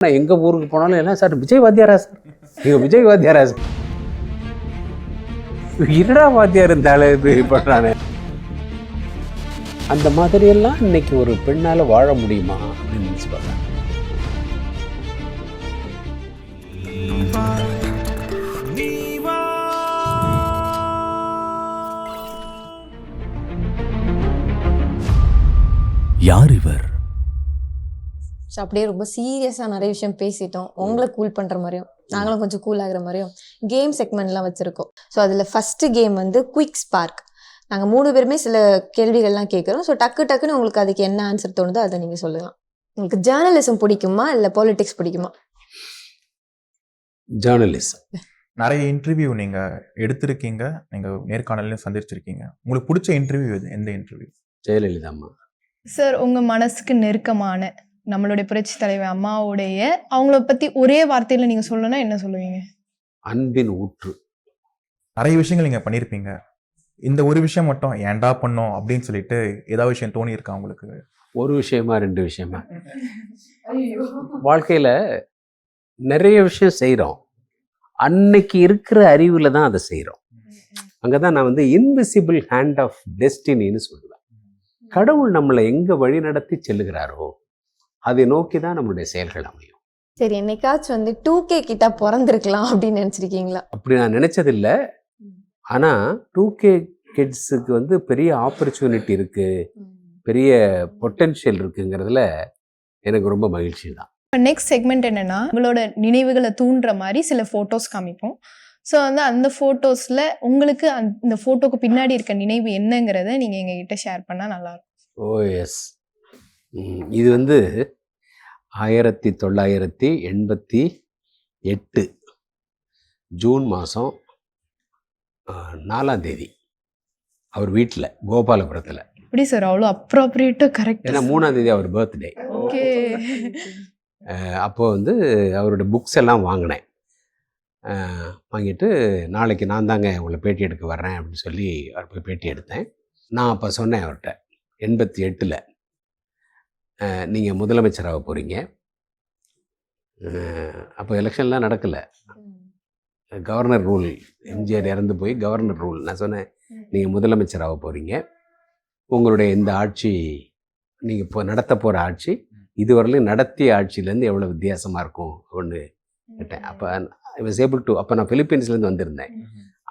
நான் எங்க ஊருக்கு போனாலும் எல்லாம் சார் விஜய் வாத்தியாரா சார்? நீங்க விஜய் வாத்தியாரா சார்? இருடா வாத்தியார் இருந்தாலே இப்படி பண்றானே. அந்த மாதிரியெல்லாம் இன்னைக்கு ஒரு பெண்ணால வாழ முடியுமா அப்படின்னு நினைச்சு பார்த்தேன் யார் இவர்? ஸோ அப்படியே ரொம்ப சீரியஸாக நிறைய விஷயம் பேசிட்டோம். உங்களை கூல் பண்ணுற மாதிரியும் நாங்களும் கொஞ்சம் கூல் ஆகுற மாதிரியும் கேம் செக்மெண்ட்லாம் வச்சுருக்கோம். ஸோ அதில் ஃபஸ்ட்டு கேம் வந்து குயிக் ஸ்பார்க் நாங்கள் மூணு பேருமே சில கேள்விகள்லாம் கேட்குறோம் ஸோ டக்கு டக்குன்னு உங்களுக்கு அதுக்கு என்ன ஆன்சர் தோணுதோ அதை நீங்கள் சொல்லலாம். உங்களுக்கு ஜேர்னலிசம் பிடிக்குமா? இல்லை பாலிடிக்ஸ் பிடிக்குமா? ஜேர்னலிஸ்ட் நிறைய இன்டர்வியூ நீங்க எடுத்திருக்கீங்க. நீங்க நேர்காணலையும் சந்திச்சிருக்கீங்க. உங்களுக்கு பிடிச்ச இன்டர்வியூ எது? எந்த இன்டர்வியூ ஜெயலலிதா அம்மா சார் உங்க மனசுக்கு நெருக்கமான நம்மளுடைய புரட்சி தலைவர் அம்மாவுடைய அவங்கள பத்தி ஒரே வார்த்தையில நீங்க சொல்லணும்னா என்ன சொல்லுவீங்க? அன்பின் ஊற்று. நிறைய விஷயங்கள் நீங்க பண்ணியிருப்பீங்க இந்த ஒரு விஷயம் மட்டும் ஏன்டா பண்ணோம் அப்படின்னு சொல்லிட்டு ஏதாவது விஷயம் தோணி இருக்கா உங்களுக்கு? ஒரு விஷயமா ரெண்டு விஷயமா? வாழ்க்கையில நிறைய விஷயம் செய்றோம். அன்னைக்கு இருக்கிற அறிவுல தான் அதை செய்றோம். அங்கதான் நான் வந்து இன்விசிபிள் ஹேண்ட் ஆஃப் டெஸ்டினின்னு சொல்லுவேன். கடவுள் நம்மளை எங்க வழி நடத்தி செல்லுகிறாரோ அதை நோக்கி தான் நம்மளுடைய செயல்கள் அமையும். சரி என்னைக்காச்சும் வந்து டூ கே கிட்ட பிறந்திருக்கலாம் அப்படின்னு நினச்சிருக்கீங்களா? அப்படி நான் நினைச்சதில்ல. ஆனா டூ கே கிட்ஸுக்கு வந்து பெரிய ஆப்பர்ச்சுனிட்டி இருக்கு. பெரிய பொட்டென்ஷியல் இருக்குங்கிறதுல எனக்கு ரொம்ப மகிழ்ச்சி தான் நெக்ஸ்ட் செக்மெண்ட் என்னன்னா உங்களோட நினைவுகளை தூண்டுற மாதிரி சில ஃபோட்டோஸ் காமிப்போம். ஸோ வந்து அந்த ஃபோட்டோஸில் உங்களுக்கு அந்த இந்த ஃபோட்டோக்கு பின்னாடி இருக்க நினைவு என்னங்கிறத நீங்கள் எங்ககிட்ட ஷேர் பண்ணால் நல்லா இருக்கும் ஓ எஸ் இது வந்து ஆயிரத்தி தொள்ளாயிரத்தி எண்பத்தி எட்டு ஜூன் மாதம் நாலாம் தேதி. அவர் வீட்டில் கோபாலபுரத்தில். எப்படி சார்? அவ்வளோ அப்ரோப்ரியேட்டாக கரெக்ட் ஏன்னா மூணாம் தேதி அவர் பர்த்டே ஓகே. அப்போ வந்து அவரோட புக்ஸ் எல்லாம் வாங்கினேன். வாங்கிட்டு நாளைக்கு நான் தாங்க உங்களை பேட்டி எடுக்க வர்றேன் அப்படின்னு சொல்லி அவர் போய் பேட்டி எடுத்தேன். நான் அப்போ சொன்னேன் அவர்கிட்ட எண்பத்தி எட்டில். நீங்கள் முதலமைச்சராக போகிறீங்க அப்போ எலெக்ஷன்லாம் நடக்கலை. கவர்னர் ரூல் எம்ஜிஆர் இறந்து போய் கவர்னர் ரூல். நான் சொன்னேன் நீங்கள் முதலமைச்சராக போகிறீங்க உங்களுடைய இந்த ஆட்சி நீங்கள் இப்போ நடத்த போகிற ஆட்சி இதுவரையிலும் நடத்திய ஆட்சியிலேருந்து எவ்வளோ வித்தியாசமாக இருக்கும் அப்படின்னு கேட்டேன். அப்போ ஐ வாஸ் ஏபிள் டு அப்போ நான் பிலிப்பீன்ஸ்லேருந்து வந்திருந்தேன்.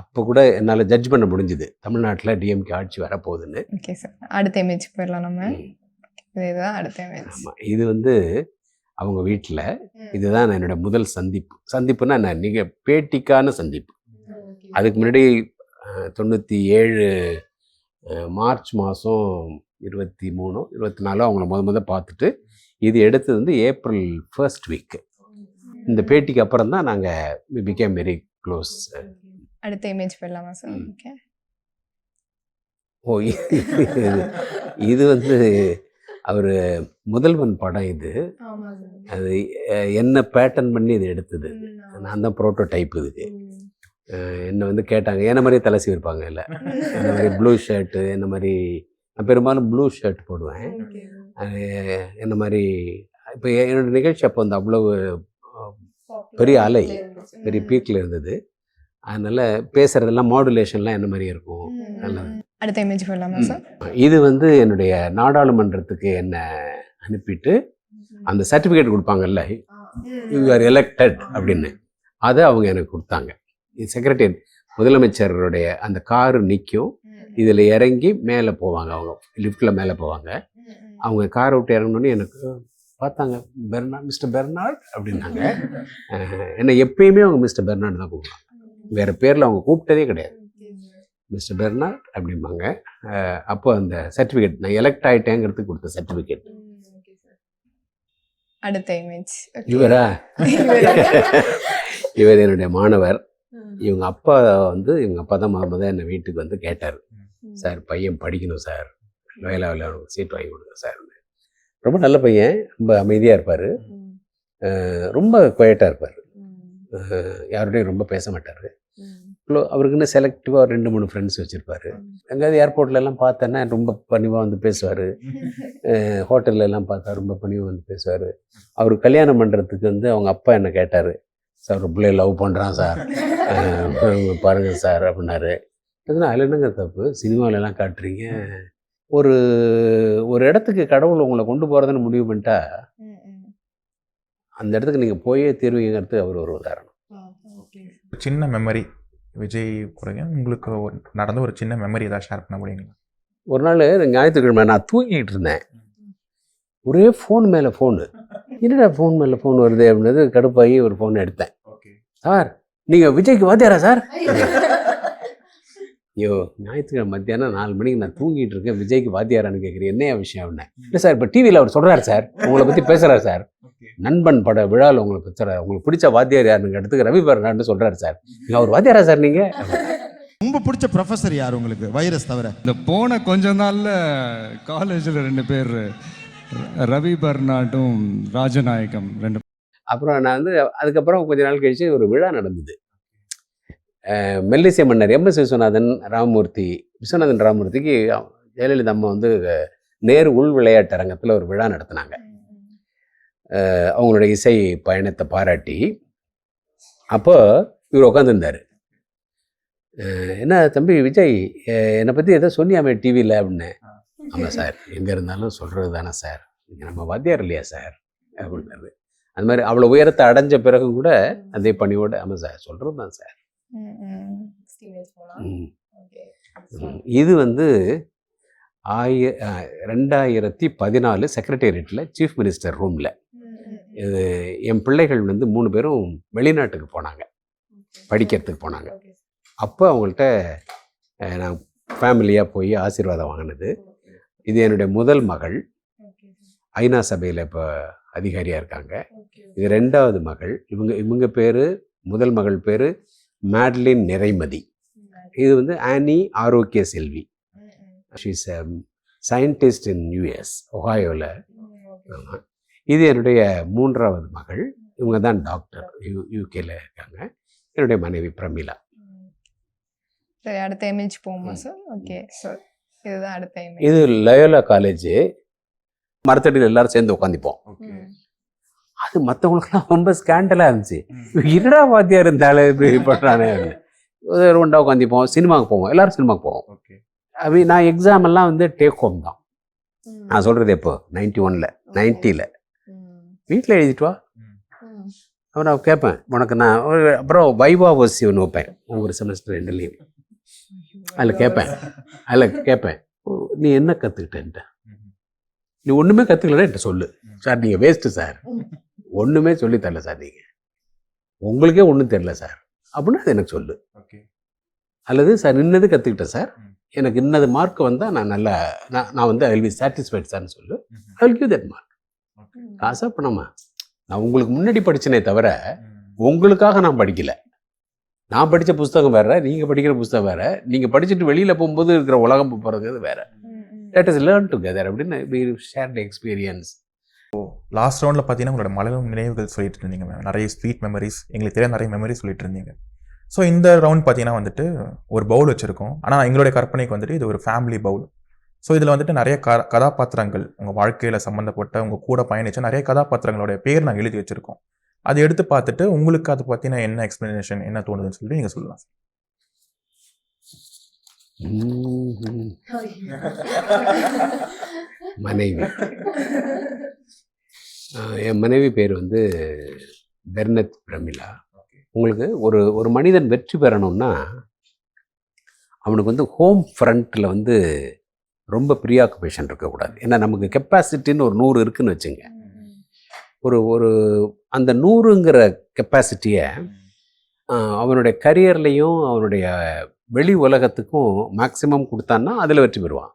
அப்போ கூட என்னால் ஜட்ஜ் பண்ண முடிஞ்சுது. தமிழ்நாட்டில் டிஎம்கே ஆட்சி வரப்போகுதுன்னு. ஓகே சார் அடுத்த இமேஜ் போயிடலாம் நம்ம. இதுதான் அடுத்த இது வந்து அவங்க வீட்டில் இதுதான் என்னோட முதல் சந்திப்பு. சந்திப்புனா நான் நீங்கள் பேட்டிக்கான சந்திப்பு. அதுக்கு முன்னாடி தொண்ணூற்றி ஏழு மார்ச் மாதம் இருபத்தி மூணோ இருபத்தி நாலோ அவங்கள முத முத பார்த்துட்டு இது எடுத்தது வந்து ஏப்ரல் ஃபர்ஸ்ட் வீக் இந்த பேட்டிக்கு அப்புறம் தான் நாங்கள் பிகேம் வெரி க்ளோஸ் அடுத்த இமேஜ் போயிடலாமா சார் ஓ இது வந்து அவர் முதல்வன் படம் இது. அது என்ன பேட்டர்ன் பண்ணி இது எடுத்தது. நான் தான் ப்ரோட்டோடைப் இதுக்கு என்னை வந்து கேட்டாங்க என்ன மாதிரியே தலை சீவிருப்பாங்க இல்லை? இந்த மாதிரி ப்ளூ ஷர்ட்டு என்ன மாதிரி நான் பெரும்பாலும் ப்ளூ ஷர்ட் போடுவேன். என்ன மாதிரி இப்போ என்னோட நிகழ்ச்சி அப்போ வந்து அவ்வளவு பெரிய அலை பெரிய பீக்கில் இருந்தது. அதனால பேசுறதெல்லாம் மாடுலேஷன்லாம் என்ன மாதிரி இருக்கும்? நல்லது. அடுத்த இமேஜ் போயிடலாமா சார் இது வந்து என்னுடைய நாடாளுமன்றத்துக்கு என்ன அனுப்பிட்டு அந்த சர்டிஃபிகேட் கொடுப்பாங்கல்ல? யூ ஆர் எலெக்டட் அப்படின்னு. அதை அவங்க எனக்கு கொடுத்தாங்க. இது செக்ரட்டரி முதலமைச்சருடைய அந்த காரு நிற்கும் இதில் இறங்கி மேலே போவாங்க அவங்க. லிஃப்ட்டில் மேலே போவாங்க. அவங்க காரை விட்டு இறங்கணுன்னு எனக்கு பார்த்தாங்க. பெர்னாட் மிஸ்டர் பெர்னாட் அப்படின்னாங்க. என்னை எப்பயுமே அவங்க மிஸ்டர் பெர்னாட் தான் கூப்பிடுவாங்க. வேறு பேரில் அவங்க கூப்பிட்டதே கிடையாது. மிஸ்டர் பெர்னாட் அப்படிம்பாங்க. அப்போ அந்த சர்டிஃபிகேட் நான் எலெக்ட் ஆகிட்டேங்கிறதுக்கு கொடுத்த சர்டிஃபிகேட். அடுத்த இமேஜ். இவரா? இவர்? என்னுடைய மாணவர். இவங்க அப்பா வந்து இவங்க அப்பா தான் முத முத என்னை வீட்டுக்கு வந்து கேட்டார். சார் பையன் படிக்கணும் சார். வேலாவில் சீட் வாங்கி கொடுங்க சார். ரொம்ப நல்ல பையன். ரொம்ப அமைதியாக இருப்பார். ரொம்ப குவைட்டாக இருப்பார். யாரோடையும் ரொம்ப பேச மாட்டார். அவருக்குன்னு செலக்டிவாக ரெண்டு மூணு ஃப்ரெண்ட்ஸ் வச்சுருப்பாரு. எங்கேயாவது ஏர்போர்ட்ல எல்லாம் பார்த்தேன்னா ரொம்ப பணிவாக வந்து பேசுவார். ஹோட்டல்ல எல்லாம் பார்த்தா ரொம்ப பணிவாக வந்து பேசுவார். அவர் கல்யாணம் பண்ணுறதுக்கு வந்து அவங்க அப்பா என்ன கேட்டார்? சார் ஒரு பிள்ளைய லவ் பண்ணுறான் சார். அஹ் பாருங்க சார் அப்படின்னாரு. அதுனா அதில் என்னங்க தப்பு? சினிமாவில எல்லாம் காட்டுறீங்க. ஒரு ஒரு இடத்துக்கு கடவுள் உங்களை கொண்டு போகிறதுன்னு முடிவு பண்ணிட்டா அந்த இடத்துக்கு நீங்கள் போயே தீர்வீங்கிறது அவர் ஒரு உதாரணம். சின்ன மெமரி விஜய் குறைங்க உங்களுக்கு ஒரு நடந்த ஒரு சின்ன மெமரி ஏதாவது ஷேர் பண்ண முடியுங்களா? ஒரு நாள் ஞாயிற்றுக்கிழமை நான் தூங்கிட்டு இருந்தேன். ஒரே ஃபோன் மேலே ஃபோனு என்னடா ஃபோன் மேலே ஃபோன் வருது அப்படின்னது கடுப்பாகி ஒரு ஃபோன் எடுத்தேன். ஓகே சார் நீங்கள் விஜய்க்கு வாத்தியாரா சார்? ஐயோ. ஞாயிற்றுக்கிழமை மத்தியானம் நாலு மணிக்கு நான் தூங்கிட்டு இருக்கேன். விஜய்க்கு வாத்தியாரான்னு கேட்குறேன் என்னையா விஷயம் அப்படின்னேன் இல்லை சார் இப்போ டிவியில் அவர் சொல்கிறார் சார். உங்களை பற்றி பேசுகிறார் சார். நண்பன் பட விழாவில் உங்களை பேசுகிறார் உங்களுக்கு பிடிச்ச வாத்தியார் யாருன்னு இடத்துக்கு ரவி பரனான்னு சொல்கிறார் சார். நீங்கள் அவர் வாத்தியாரா சார் நீங்கள் ரொம்ப பிடிச்ச ப்ரொஃபசர் யார் உங்களுக்கு? வைரஸ் தவிர? இந்த போன கொஞ்ச நாள்ல காலேஜில் ரெண்டு பேர் ரவி பர்னாட்டும் ராஜநாயகம் ரெண்டு அப்புறம் நான் வந்து அதுக்கப்புறம் கொஞ்ச நாள் கழிச்சு ஒரு விழா நடந்தது. மெல்லிசை மன்னர் எம். எஸ். விஸ்வநாதன் ராமமூர்த்தி விஸ்வநாதன் ராமமூர்த்திக்கு ஜெயலலிதா அம்மா வந்து நேரு உள் விளையாட்டு அரங்கத்தில் ஒரு விழா நடத்தினாங்க. அவங்களுடைய இசை பயணத்தை பாராட்டி அப்போ இவர் உட்காந்துருந்தார் என்ன தம்பி விஜய் என்னை பற்றி ஏதோ சொன்னியாமே டிவியில் அப்படின்னு. ஆமாம் சார் எங்கே இருந்தாலும் சொல்கிறது தானே சார். நீங்கள் நம்ம வாத்தியார் இல்லையா சார்? அப்படின்னாரு. அந்த மாதிரி அவ்வளோ உயரத்தை அடைஞ்ச பிறகும் கூட அதே பணியோட ஆமாம் சார் சொல்கிறது தான் சார். இது வந்து ஆய ரெண்டாயிரத்தி பதினாலு செக்ரட்டேரியட்டில் சீஃப் மினிஸ்டர் ரூமில் இது என் பிள்ளைகள் வந்து மூணு பேரும் வெளிநாட்டுக்கு போனாங்க. படிக்கிறதுக்கு போனாங்க. அப்போ அவங்கள்ட்ட நான் ஃபேமிலியாக போய் ஆசீர்வாதம் வாங்கினது. இது என்னுடைய முதல் மகள். ஐநா சபையில் இப்போ அதிகாரியாக இருக்காங்க. இது ரெண்டாவது மகள். இவங்க இவங்க பேர் முதல் மகள் பேர் மேட்லின் நிறைமதி. இது வந்து Annie Arokiya Selvi. She's scientist in US ஒஹாயோவில் இது என்னுடைய மூன்றாவது மகள். இவங்க தான் டாக்டர் யூ யூகேல இருக்காங்க. என்னுடைய மனைவி பிரமிளா. சரி அடுத்த இமேஜ் போகுமா சார் ஓகே ஸோ இதுதான் அடுத்த இமேஜ் இது லயோலா காலேஜ் மரத்தடியில் எல்லாரும் சேர்ந்து உட்காந்துப்போம் அது மற்றவங்களுக்குலாம் ரொம்ப ஸ்கேண்டலாக இருந்துச்சு. இருடா வாத்தியார் இருந்தாலும் இப்படி பண்ணுறானே ஒன்றா உட்காந்துப்போம் சினிமாவுக்கு போவோம். எல்லாரும் சினிமாவுக்கு போவோம். ஓகே அப்படி நான் எக்ஸாம் எல்லாம் வந்து டேக் ஹோம் தான். நான் சொல்கிறது எப்போ? நைன்டி ஒனில் நைன்ட்டியில் வீட்டில் எழுதிட்டு வா. அப்புறம் நான் கேட்பேன் உனக்கு நான் அப்புறம் வைவா ஓசி ஒன்று வைப்பேன் ஒவ்வொரு செமஸ்டர் ரெண்டுலேயும். அதில் கேட்பேன் அதில் கேட்பேன் "ஓ, நீ என்ன கற்றுக்கிட்டேன்ட்ட நீ ஒன்றுமே கற்றுக்கலன்னா என்கிட்ட சொல்லு. சார் நீங்கள் வேஸ்ட்டு சார். ஒன்றுமே சொல்லி தரல சார் நீங்கள் உங்களுக்கே ஒன்றும் தெரில சார். அப்படின்னா அது எனக்கு சொல்லு. ஓகே. அல்லது சார் இன்னது கற்றுக்கிட்டேன் சார். எனக்கு இன்னது மார்க் வந்தால் நான் நல்லா நான் நான் வந்து ஐ வில் பி சாட்டிஸ்ஃபைட் சார்னு சொல்லு. I will give that mark காசா பணமா நான் உங்களுக்கு முன்னாடி படிச்சனே தவிர உங்களுக்காக நான் படிக்கல. நான் படித்த புஸ்தகம் வேற நீங்கள் படிக்கிற புஸ்தகம் வேற நீங்கள் படிச்சுட்டு வெளியில் போகும்போது இருக்கிற உலகம் போகிறது வேற. லெட் இஸ் லேர்ன் டுகெதர் அப்படின்னு வி ஷேர்ட் எக்ஸ்பீரியன்ஸ் லாஸ்ட் ரவுண்டில் பார்த்தீங்கன்னா உங்களோட மலரும் நினைவுகள் சொல்லிட்டு இருந்தீங்க ma'am. நிறைய ஸ்வீட் மெமரிஸ் எங்களுக்கு தெரியாத நிறைய மெமரிஸ் சொல்லிட்டு இருந்தீங்க. ஸோ இந்த ரவுண்ட் பார்த்தீங்கன்னா வந்துட்டு ஒரு பவுல் வச்சுருக்கோம். ஆனால் எங்களுடைய கற்பனைக்கு வந்துட்டு இது ஒரு ஃபேமிலி பவுல் ஸோ இதில் வந்துட்டு நிறைய க கதாபாத்திரங்கள் உங்கள் வாழ்க்கையில் சம்மந்தப்பட்ட உங்கள் கூட பயணிச்ச நிறைய கதாபாத்திரங்களுடைய பேர் நாங்கள் எழுதி வச்சுருக்கோம். அதை எடுத்து பார்த்துட்டு உங்களுக்கு அதை பற்றின என்ன எக்ஸ்ப்ளனேஷன் என்ன தோணுதுன்னு சொல்லிட்டு நீங்கள் சொல்லலாம் மனைவி. என் மனைவி பேர் வந்து பெர்னத் பிரமிளா. உங்களுக்கு ஒரு ஒரு மனிதன் வெற்றி பெறணும்னா அவனுக்கு வந்து ஹோம் ஃப்ரண்ட்டில் வந்து ரொம்ப ப்ரீஆக்குபேஷன் இருக்கக்கூடாது. ஏன்னா நமக்கு கெப்பாசிட்டின்னு ஒரு நூறு இருக்குன்னு வச்சுங்க. ஒரு ஒரு அந்த நூறுங்கிற கெப்பாசிட்டியை அவனுடைய கரியர்லேயும் அவனுடைய வெளி உலகத்துக்கும் மேக்ஸிமம் கொடுத்தான்னா அதில் வெற்றி பெறுவான்.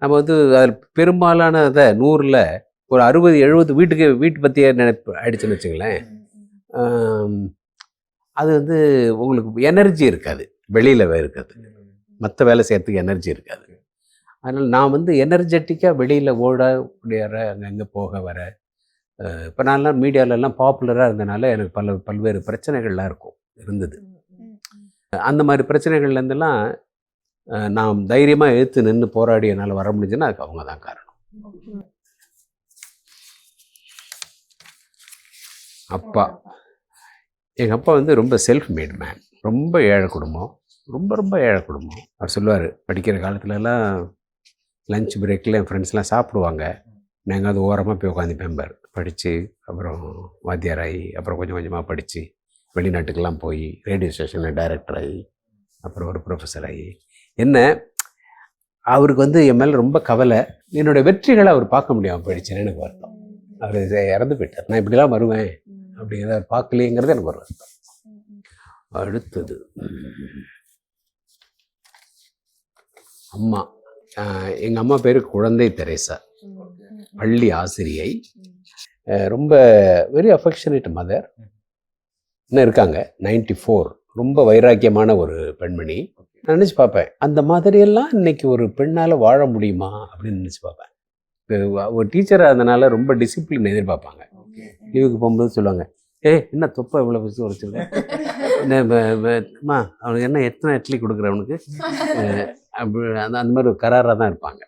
நம்ம வந்து அதில் பெரும்பாலான இதை நூறில் ஒரு அறுபது எழுபது வீட்டுக்கு வீட்டு பற்றியே நினைப்பு ஆயிடுச்சுன்னு வச்சுங்களேன். அது வந்து உங்களுக்கு எனர்ஜி இருக்காது. வெளியில் இருக்காது. மற்ற வேலை செய்கிறதுக்கு எனர்ஜி இருக்காது. அதனால் நான் வந்து எனர்ஜெட்டிக்காக வெளியில் ஓட முடியாத அங்கங்கே போக வர இப்போ நான்லாம் மீடியாலெல்லாம் பாப்புலராக இருந்தனால எனக்கு பல பல்வேறு பிரச்சனைகள்லாம் இருக்கும் இருந்தது. அந்த மாதிரி பிரச்சனைகள்லேருந்தெல்லாம் அஹ், நாம் தைரியமாக எழுத்து நின்று போராடி என்னால் வர முடிஞ்சுன்னா அதுக்கு அவங்க தான் காரணம். அப்பா. எங்கள் அப்பா வந்து ரொம்ப செல்ஃப் மேட் மேன் ரொம்ப ஏழை குடும்பம். ரொம்ப ரொம்ப ஏழை குடும்பம். அவர் சொல்லுவார் படிக்கிற காலத்துலலாம் லஞ்ச் பிரேக்கில் என் ஃப்ரெண்ட்ஸ்லாம் சாப்பிடுவாங்க. நாங்கள் அது ஓரமாக போய் உட்காந்துப்பேன் படித்து அப்புறம் வாத்தியாராகி அப்புறம் கொஞ்சம் கொஞ்சமாக படித்து வெளிநாட்டுக்கெல்லாம் போய் ரேடியோ ஸ்டேஷனில் டைரக்டர் ஆகி அப்புறம் ஒரு ப்ரொஃபஸர் ஆகி என்ன அவருக்கு வந்து என் மேலே ரொம்ப கவலை. என்னோட வெற்றிகளை அவர் பார்க்க முடியாமல் போயிடுச்சுன்னு எனக்கு வருத்தம். அவர் இதை இறந்து போயிட்டார். நான் இப்படிலாம் வருவேன் அப்படிங்கிறத அவர் பார்க்கலையேங்கிறது எனக்கு ஒரு வருத்தம். அடுத்தது அம்மா. எங்கள் அம்மா பேர் குழந்தை தெரேசா. பள்ளி ஆசிரியை. ரொம்ப வெரி அஃபெக்ஷனேட் மதர் இன்னும் இருக்காங்க. 94 ஃபோர் ரொம்ப வைராக்கியமான ஒரு பெண்மணி. நான் நினச்சி பார்ப்பேன் அந்த மாதிரியெல்லாம் இன்னைக்கு ஒரு பெண்ணால் வாழ முடியுமா அப்படின்னு நினச்சி பார்ப்பேன். ஒரு டீச்சராக இருந்தனால ரொம்ப டிசிப்ளின் எதிர்பார்ப்பாங்க. லீவுக்கு போகும்போது சொல்லுவாங்க ஏ என்ன தொப்பை இவ்வளோ பிடிச்சி உரைச்சிருக்கேன் அவனுக்கு என்ன எத்தனை இட்லி கொடுக்குற அவனுக்கு? அஹ் அப்படி அந்த அந்த மாதிரி ஒரு கராராக தான் இருப்பாங்க.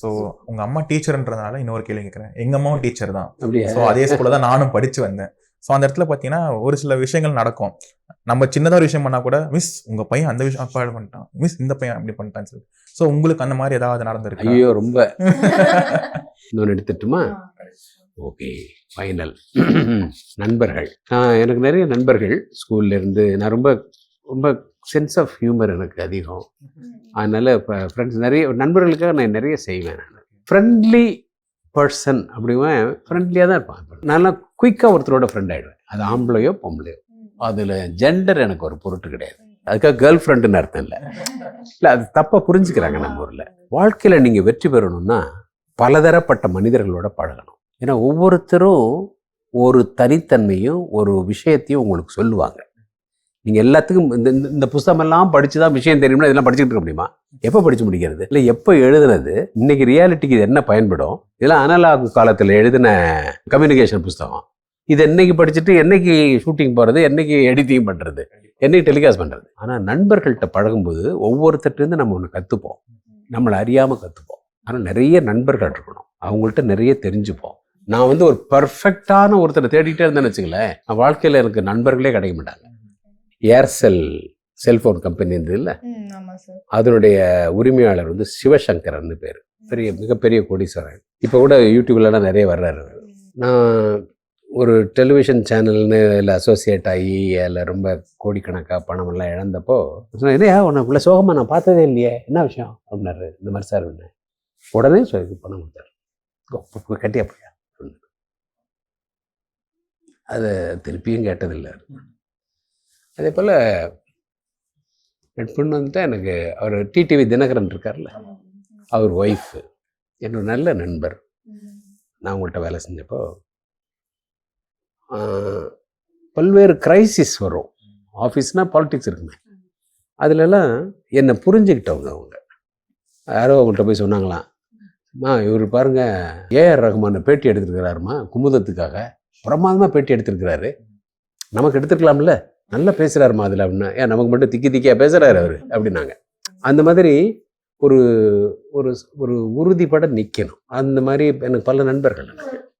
ஸோ உங்க அம்மா டீச்சர்ன்றதுனால இன்னொரு கேள்வி கேட்குறேன் எங்க அம்மாவும் டீச்சர் தான். அப்படியே? ஸோ அதே ஸ்கூல்ல தான் நானும் படிச்சு வந்தேன். ஸோ அந்த இடத்துல பார்த்தீங்கன்னா ஒரு சில விஷயங்கள் நடக்கும். நம்ம சின்னதாக ஒரு விஷயம் பண்ணா கூட மிஸ் உங்க பையன் அந்த விஷயம் அப்பா பண்ணிட்டான். மிஸ் இந்த பையன் அப்படி பண்ணிட்டான்னு சொல்லி. ஸோ உங்களுக்கு அந்த மாதிரி ஏதாவது நடந்திருக்கு? ஐயோ ரொம்ப. இன்னொன்று எடுத்துட்டுமா? ஓகே ஃபைனல் நண்பர்கள். நான் எனக்கு நிறைய நண்பர்கள் ஸ்கூல்ல இருந்து. நான் ரொம்ப ரொம்ப சென்ஸ் ஆஃப் ஹியூமர் எனக்கு அதிகம். அதனால இப்போ ஃப்ரெண்ட்ஸ் நிறைய நண்பர்களுக்காக நான் நிறைய செய்வேன் நான். ஃப்ரெண்ட்லி பர்சன் அப்படிங்குவேன் ஃப்ரெண்ட்லியாக தான் இருப்பான் நல்லா குயிக்காக ஒருத்தரோட ஃப்ரெண்ட் ஆகிடுவேன் அது ஆம்பளையோ பொம்பளையோ. அதில் ஜெண்டர் எனக்கு ஒரு பொருட்டு கிடையாது. அதுக்காக கேர்ள் ஃப்ரெண்டுன்னு அர்த்தம் இல்லை. இல்லை அது தப்பாக புரிஞ்சுக்கிறாங்க நம்ம ஊரில். வாழ்க்கையில் நீங்கள் வெற்றி பெறணும்னா பலதரப்பட்ட மனிதர்களோட பழகணும். ஏன்னா ஒவ்வொருத்தரும் ஒரு தனித்தன்மையும் ஒரு விஷயத்தையும் உங்களுக்கு சொல்லுவாங்க. நீங்கள் எல்லாத்துக்கும் இந்த இந்த- இந்த புஸ்தகமெல்லாம் படித்து தான் விஷயம் தெரியும்னா இதெல்லாம் படிச்சுட்டு இருக்க முடியுமா? எப்போ படித்து முடிக்கிறது? இல்லை எப்போ எழுதுனது இன்னைக்கு ரியாலிட்டிக்கு இது என்ன பயன்படும்? இதெல்லாம் அனலாக் காலத்தில் எழுதின கம்யூனிகேஷன் புஸ்தகம். இது என்னைக்கு படிச்சுட்டு என்னைக்கு ஷூட்டிங் போகிறது என்னைக்கு எடிட்டிங் பண்ணுறது என்னைக்கு டெலிகாஸ்ட் பண்ணுறது ஆனால் நண்பர்கள்ட்ட பழகும்போது ஒவ்வொருத்தர்ட்டேருந்து நம்ம ஒன்று கற்றுப்போம் நம்மளை அறியாமல் கற்றுப்போம் ஆனால் நிறைய நண்பர்கள் இருக்கணும். அவங்கள்ட்ட நிறைய தெரிஞ்சுப்போம். நான் வந்து ஒரு பர்ஃபெக்டான ஒருத்தரை தேடிட்டே இருந்தேன்னு வச்சுங்களேன் நான் வாழ்க்கையில் எனக்கு நண்பர்களே கிடைக்க மாட்டாங்க. ஏர்செல் செல்ஃபோன் கம்பெனி இருந்தது இல்லை? அதனுடைய உரிமையாளர் வந்து சிவசங்கரன்னு பேர். பெரிய மிகப்பெரிய கோடீஸ்வரன் இப்போ கூட யூடியூப்லலாம் நிறைய வர்றாரு. நான் ஒரு டெலிவிஷன் சேனல்னு இல்லை அசோசியேட் ஆகி அதில் ரொம்ப கோடிக்கணக்காக பணமெல்லாம் இழந்தப்போ சொன்னேன், என்னையா உன்னை இவ்வளோ சோகமாக நான் பார்த்ததே இல்லையே என்ன விஷயம்? அப்படின்னாரு இந்த மாதிரி சார் ஒன்று உடனே சொ- இது பணம் கொடுத்தாரு. "ஓ, பு- பு- கட்டியா போயா. அதை திருப்பியும் கேட்டதில்லை. அதே போல் நட்புன்னு வந்துட்டு எனக்கு அவர் டிடிவி தினகரன் இருக்கார்ல. அவர் ஒய்ஃபு என்னோட நல்ல நண்பர். நான் உங்கள்கிட்ட வேலை செஞ்சப்போ பல்வேறு கிரைசிஸ் வரும். ஆஃபீஸ்னால் பாலிடிக்ஸ் இருக்குமே. அதுலலாம் என்னை புரிஞ்சுக்கிட்டவங்க அவங்க. யாரோ அவங்கள்ட்ட போய் சொன்னாங்களாம் அம்மா இவர் பாருங்க ஏஆர் ரகுமான் பேட்டி எடுத்துருக்கிறாருமா குமுதத்துக்காக. பிரமாதமாக பேட்டி எடுத்திருக்கிறாரு. நமக்கு எடுத்துருக்கலாம்ல. நல்லா பேசுகிறாருமா அதில் அப்படின்னா ஏன் நமக்கு மட்டும் திக்கி திக்கியாக பேசுகிறாரு அவர் அப்படின்னாங்க. அந்த மாதிரி ஒரு ஒரு ஒரு உறுதிப்பட நிற்கணும் அந்த மாதிரி எனக்கு பல நண்பர்கள். எனக்கு